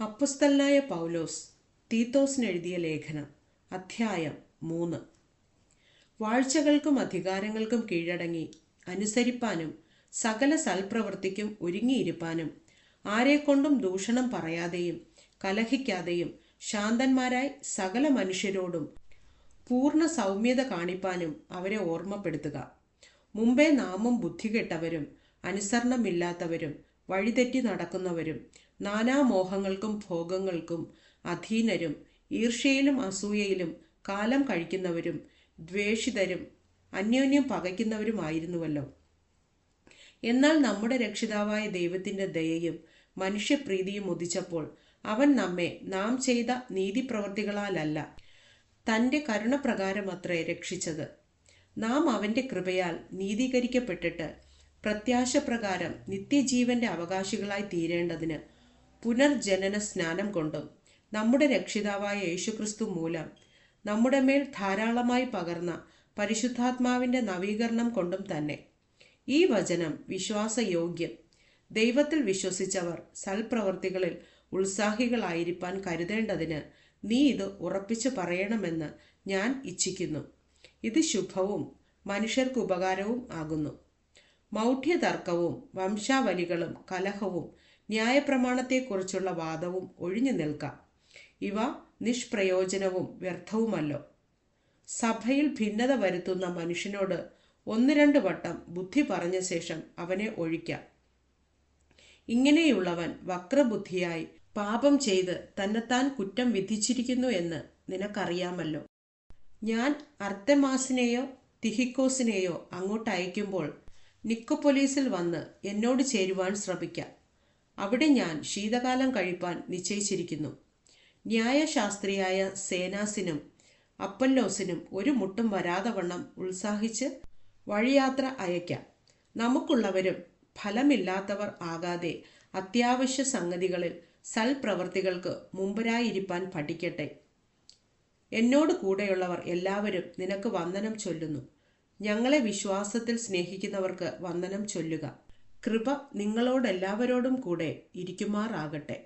അപ്പസ്തലനായ പൗലോസ് തീത്തോസിനെഴുതിയ ലേഖനം അധ്യായം മൂന്ന്. വാഴ്ചകൾക്കും അധികാരങ്ങൾക്കും കീഴടങ്ങി അനുസരിപ്പാനും സകല സൽപ്രവൃത്തിക്കും ഒരുങ്ങിയിരിപ്പാനും ആരെക്കൊണ്ടും ദൂഷണം പറയാതെയും കലഹിക്കാതെയും ശാന്തന്മാരായി സകല മനുഷ്യരോടും പൂർണ സൗമ്യത കാണിപ്പാനും അവരെ ഓർമ്മപ്പെടുത്തുക. മുമ്പേ നാമും ബുദ്ധികെട്ടവരും അനുസരണമില്ലാത്തവരും വഴിതെറ്റി നടക്കുന്നവരും നാനാമോഹങ്ങൾക്കും ഭോഗങ്ങൾക്കും അധീനരും ഈർഷ്യയിലും അസൂയയിലും കാലം കഴിക്കുന്നവരും ദ്വേഷിതരും അന്യോന്യം പകയ്ക്കുന്നവരുമായിരുന്നുവല്ലോ. എന്നാൽ നമ്മുടെ രക്ഷിതാവായ ദൈവത്തിന്റെ ദയയും മനുഷ്യപ്രീതിയും ഉദിച്ചപ്പോൾ അവൻ നമ്മെ നാം ചെയ്ത നീതിപ്രവർത്തികളാലല്ല തന്റെ കരുണപ്രകാരമത്രേ രക്ഷിച്ചത്. നാം അവന്റെ കൃപയാൽ നീതീകരിക്കപ്പെട്ടിട്ട് പ്രത്യാശപ്രകാരം നിത്യജീവന്റെ അവകാശികളായി തീരേണ്ടതിന് പുനർജനന സ്നാനം കൊണ്ടും നമ്മുടെ രക്ഷിതാവായ യേശുക്രിസ്തു മൂലം നമ്മുടെ മേൽ ധാരാളമായി പകർന്ന പരിശുദ്ധാത്മാവിന്റെ നവീകരണം കൊണ്ടും തന്നെ. ഈ വചനം വിശ്വാസയോഗ്യം. ദൈവത്തിൽ വിശ്വസിച്ചവർ സൽപ്രവർത്തികളിൽ ഉത്സാഹികളായിരിക്കാൻ കരുതേണ്ടതിന് നീ ഇത് ഉറപ്പിച്ചു പറയണമെന്ന് ഞാൻ ഇച്ഛിക്കുന്നു. ഇത് ശുഭവും മനുഷ്യർക്ക് ഉപകാരവും ആകുന്നു. മൗഢ്യതർക്കവും വംശാവലികളും കലഹവും ന്യായപ്രമാണത്തെക്കുറിച്ചുള്ള വാദവും ഒഴിഞ്ഞു നിൽക്കാം. ഇവ നിഷ്പ്രയോജനവും വ്യർത്ഥവുമല്ലോ. സഭയിൽ ഭിന്നത വരുത്തുന്ന മനുഷ്യനോട് ഒന്ന് രണ്ട് വട്ടം ബുദ്ധി പറഞ്ഞ ശേഷം അവനെ ഒഴിക്കാം. ഇങ്ങനെയുള്ളവൻ വക്രബുദ്ധിയായി പാപം ചെയ്ത് തന്നെത്താൻ കുറ്റം വിധിച്ചിരിക്കുന്നു എന്ന് നിനക്കറിയാമല്ലോ. ഞാൻ അർത്തമാസിനെയോ തിഹിക്കോസിനെയോ അങ്ങോട്ട് അയക്കുമ്പോൾ പോലീസിൽ വന്ന് എന്നോട് ചേരുവാൻ ശ്രമിക്കാം. അവിടെ ഞാൻ ശീതകാലം കഴിപ്പാൻ നിശ്ചയിച്ചിരിക്കുന്നു. ന്യായശാസ്ത്രിയായ സേനാസിനും അപ്പല്ലോസിനും ഒരു മുട്ടും വരാതെ വണ്ണം ഉത്സാഹിച്ച് വഴിയാത്ര അയക്കാം. നമുക്കുള്ളവരും ഫലമില്ലാത്തവർ ആകാതെ അത്യാവശ്യ സംഗതികളിൽ സൽപ്രവർത്തികൾക്ക് മുമ്പരായിരിക്കാൻ പഠിക്കട്ടെ. എന്നോട് കൂടെയുള്ളവർ എല്ലാവരും നിനക്ക് വന്ദനം ചൊല്ലുന്നു. ഞങ്ങളെ വിശ്വാസത്തിൽ സ്നേഹിക്കുന്നവർക്ക് വന്ദനം ചൊല്ലുക. കൃപ നിങ്ങളോടെല്ലാവരോടും കൂടെ ഇരിക്കുമാറാകട്ടെ.